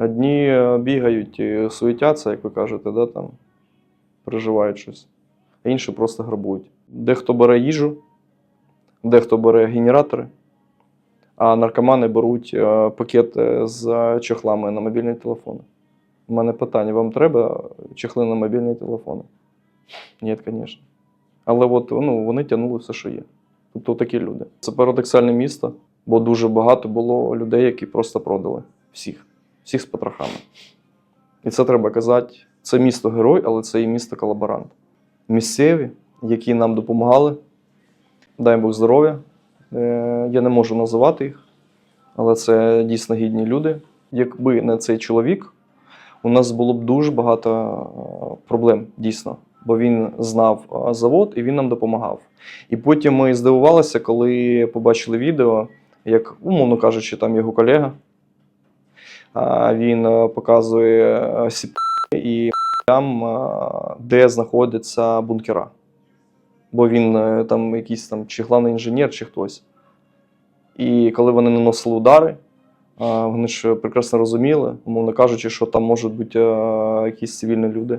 Одні е, бігають і суетяться, як ви кажете, да, там, переживають щось, а інші просто грабують. Дехто бере їжу, дехто бере генератори, а наркомани беруть е, пакети з чехлами на мобільні телефони. У мене питання: вам треба чехли на мобільні телефони? Ні, звісно. Але от, ну, вони тягнули все, що є. Тобто такі люди. Це парадоксальне місто, бо дуже багато було людей, які просто продали всіх, всіх з потрохами. І це треба казати. Це місто герой, але це і місто колаборант. Місцеві, які нам допомагали, дай Бог здоров'я. Е, Я не можу називати їх, але це дійсно гідні люди. Якби не цей чоловік, у нас було б дуже багато е, проблем, дійсно. Бо він знав е, завод і він нам допомагав. І потім ми здивувалися, коли побачили відео, як, умовно кажучи, там його колега. Він е, показує е, сіп і там, е, де знаходяться бункера. Бо він там якийсь там чи главний інженер, чи хтось. І коли вони наносили удари, вони ж прекрасно розуміли, умовно кажучи, що там можуть бути якісь цивільні люди.